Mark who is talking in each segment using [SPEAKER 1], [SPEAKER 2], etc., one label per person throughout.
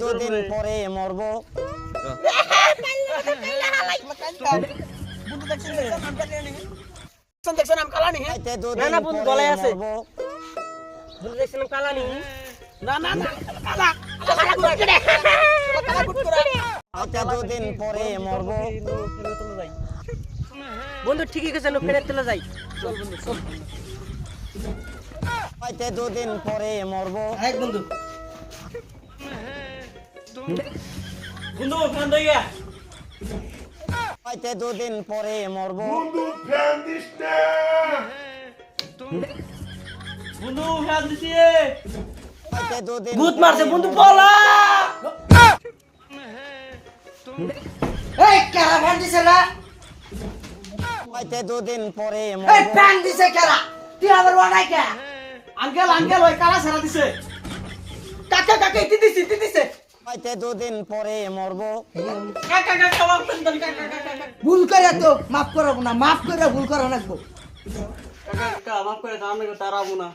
[SPEAKER 1] দুদিন পরে মরবো।
[SPEAKER 2] না না বন্ধু গলায় আছে। বন্ধু না না না কালা
[SPEAKER 1] দুদিন পরে মরবো।
[SPEAKER 2] বন্ধু ঠিকই গেছে নো ফেরত চলে যাই চল বন্ধু চল।
[SPEAKER 1] হয়তো দুদিন পরে মরবো।
[SPEAKER 2] এক বন্ধু।
[SPEAKER 1] হয়তো দুদিন পরে মরবো।
[SPEAKER 2] বন্ধু ফোন দিছি।
[SPEAKER 1] হয়তো দুদিন
[SPEAKER 2] ভূত
[SPEAKER 1] পরে
[SPEAKER 2] মারছে বন্ধু
[SPEAKER 1] মরবো।
[SPEAKER 2] এই কারা ফোন দিছে
[SPEAKER 1] হয়তো দুদিন পরে
[SPEAKER 2] এই ফ্যান দিছে কারা? তুই আবার ওয়ানাই কে আঙ্কেল আঙ্কেল ওই কারা সারা দিছে কাকা কাকা ইতি দিছে ইতি দিছে
[SPEAKER 1] হয়তো দুদিন পরে মরবো
[SPEAKER 2] কাকা কাকা আমার ফোন কাকা কাকা কাকা
[SPEAKER 3] ভুল করে তো মাফ করব না মাফ করে ভুল করে রাখব
[SPEAKER 2] কাকা মাফ করে দাও আমি তারাবো না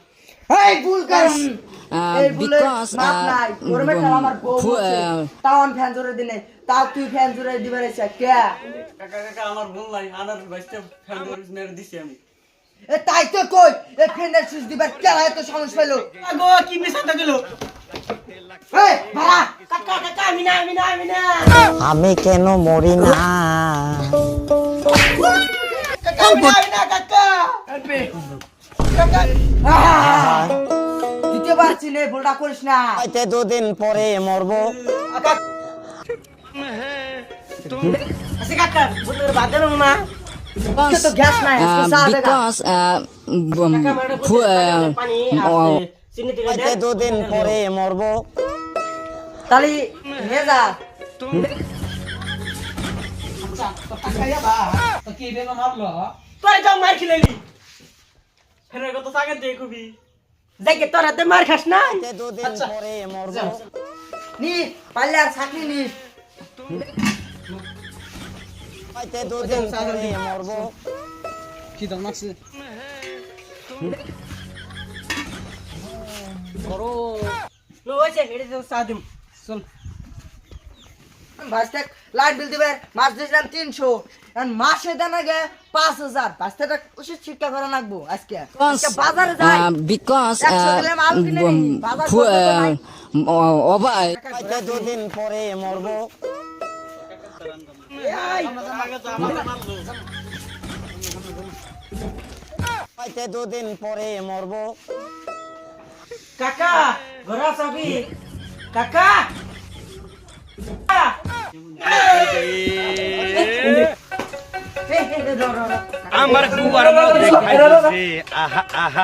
[SPEAKER 3] এই ভুল করে
[SPEAKER 4] Uh,
[SPEAKER 3] এই ভুলে মাফ
[SPEAKER 4] uh,
[SPEAKER 3] নাই ওর মেটা আমার বউ
[SPEAKER 4] uh,
[SPEAKER 3] তাও আমি ফ্যান জোরে দিনে তাও তুই ফ্যান জোরে দিবে রেছে কে
[SPEAKER 2] কাকা কাকা আমার ভুল নাই আনার বাইশটা ফ্যান করে মেরে দিছি আমি
[SPEAKER 3] এ তাই তো কই সুইচ দিবার কে এত সমস্যা পেল
[SPEAKER 2] আগো কি মিশাতে গেল আমি না আমি না আমি না।
[SPEAKER 1] আমি কেন মরি না?
[SPEAKER 3] ভুলটা করিস না।
[SPEAKER 1] হয়তো দুদিন পরে মরবো।
[SPEAKER 2] আচ্ছা কাকা বাদ দেবো না
[SPEAKER 3] চা
[SPEAKER 4] uh, uh, um, uh,
[SPEAKER 1] হয়তো দুদিন পরে মরবো।
[SPEAKER 2] তোরে যাও মার খাস না।
[SPEAKER 1] দুদিন পরে মরবো।
[SPEAKER 3] নি পারলে আর চাকরি নি।
[SPEAKER 1] হয়তো দুদিন পরে মরবো
[SPEAKER 2] লো ওইছে হেডে তো সাদিম চল
[SPEAKER 3] ভাজতে লাইট বিল দিবে মাস দিয়েছিলাম তিনশো মাসে দেন আগে পাঁচ হাজার ভাজতেটা উচিত শিক্ষা করা লাগবো আজকে বাজারে যাই
[SPEAKER 1] হয়তো দুদিন পরে মরবো হয়তো দুদিন পরে মরবো।
[SPEAKER 2] কাকা ঘোরা চাবি। কাকা।
[SPEAKER 5] আমার গুয়ার মধ্যে খাই যাইছে আহা। আহা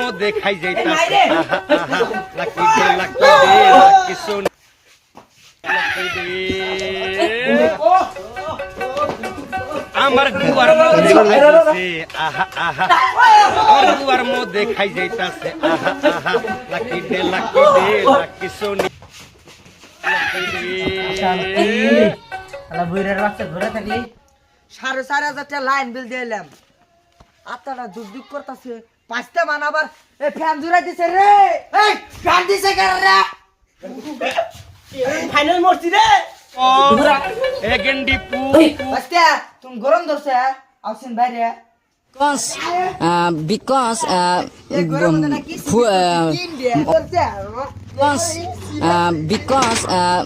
[SPEAKER 5] মধ্যে খাই যাইতাছে আহা আহা। লাকি লাকি লাকি সোন লাকি দে আমার গুয়ার মধ্যে খাই আহা আহা। আমার গুয়ার মধ্যে খাই যাইতাছে আহা আহা। লাকি দে লাকি দে লাকি সোনি। লাকি দে
[SPEAKER 2] আলা বুইরার বাচ্চা ঘোরা থাকলি
[SPEAKER 3] সাড়ে চার হাজার লাইন বিল দিয়ে এলাম। আত্মাটা দুঃখ দুঃখ করতেছে পাঁচটা বানাবার এই ফ্যান জুড়ে দিছে রে। ফ্যান দিছে কেন রে?
[SPEAKER 2] ফাইনাল মরছি রে
[SPEAKER 3] তুমি গরম ধরছে আসছেন বাইরে
[SPEAKER 4] because বিকজ because uh,